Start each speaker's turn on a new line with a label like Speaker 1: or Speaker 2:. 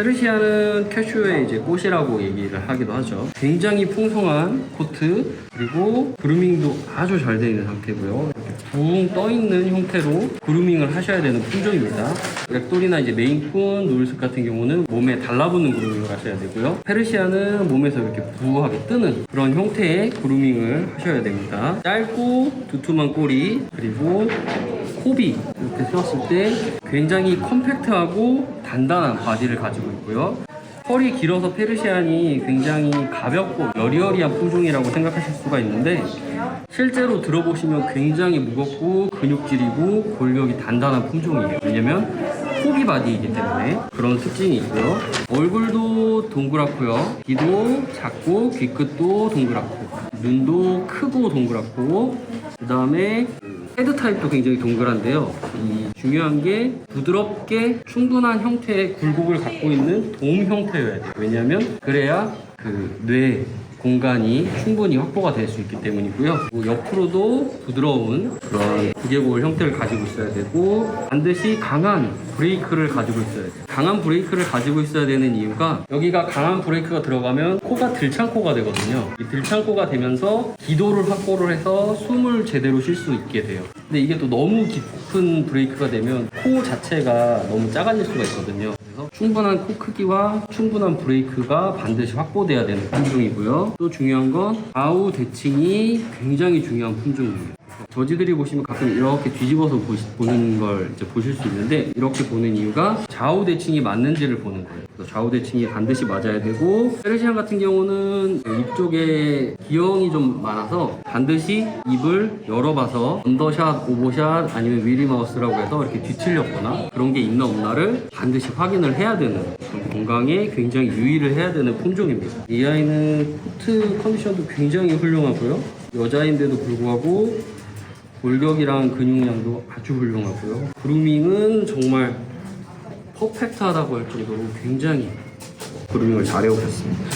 Speaker 1: 페르시아는 캐슈의 이제 꽃이라고 얘기를 하기도 하죠. 굉장히 풍성한 코트 그리고 그루밍도 아주 잘 되어 있는 상태고요. 붕 떠 있는 형태로 그루밍을 하셔야 되는 품종입니다. 렉돌이나 이제 메인쿤, 노을스 같은 경우는 몸에 달라붙는 그루밍을 하셔야 되고요. 페르시아는 몸에서 이렇게 부하게 뜨는 그런 형태의 그루밍을 하셔야 됩니다. 짧고 두툼한 꼬리 그리고 코비 이렇게 세웠을 때 굉장히 컴팩트하고 단단한 바디를 가지고 있고요. 털이 길어서 페르시안이 굉장히 가볍고 여리여리한 품종이라고 생각하실 수가 있는데 실제로 들어보시면 굉장히 무겁고 근육질이고 골격이 단단한 품종이에요. 왜냐면 코비 바디이기 때문에 그런 특징이 있고요. 얼굴도 동그랗고요. 귀도 작고 귀끝도 동그랗고 눈도 크고 동그랗고 그 다음에 헤드 타입도 굉장히 동그란데요. 이 중요한 게 부드럽게 충분한 형태의 굴곡을 갖고 있는 돔 형태여야 돼요. 왜냐하면 그래야 그 뇌 공간이 충분히 확보가 될 수 있기 때문이고요. 그리고 옆으로도 부드러운 그런 두개골 형태를 가지고 있어야 되고 반드시 강한 브레이크를 가지고 있어야 돼요. 강한 브레이크를 가지고 있어야 되는 이유가 여기가 강한 브레이크가 들어가면 코가 들창코가 되거든요. 이 들창코가 되면서 기도를 확보를 해서 숨을 제대로 쉴 수 있게 돼요. 근데 이게 또 너무 깊은 브레이크가 되면 코 자체가 너무 작아질 수가 있거든요. 충분한 코 크기와 충분한 브레이크가 반드시 확보돼야 되는 품종이고요. 또 중요한 건 좌우 대칭이 굉장히 중요한 품종이에요. 저지들이 보시면 가끔 이렇게 뒤집어서 보시, 보는 걸 이제 보실 수 있는데 이렇게 보는 이유가 좌우 대칭이 맞는지를 보는 거예요. 그래서 좌우 대칭이 반드시 맞아야 되고 페르시안 같은 경우는 입 쪽에 기형이 좀 많아서 반드시 입을 열어봐서 언더샷, 오버샷 아니면 위리마우스라고 해서 이렇게 뒤틀렸거나 그런 게 있나 없나를 반드시 확인을 해야 되는 건강에 굉장히 유의를 해야 되는 품종입니다. 이 아이는 코트 컨디션도 굉장히 훌륭하고요. 여자인데도 불구하고 골격이랑 근육량도 아주 훌륭하고요. 그루밍은 정말 퍼펙트하다고 할 정도로 굉장히 그루밍을 잘해 오셨습니다.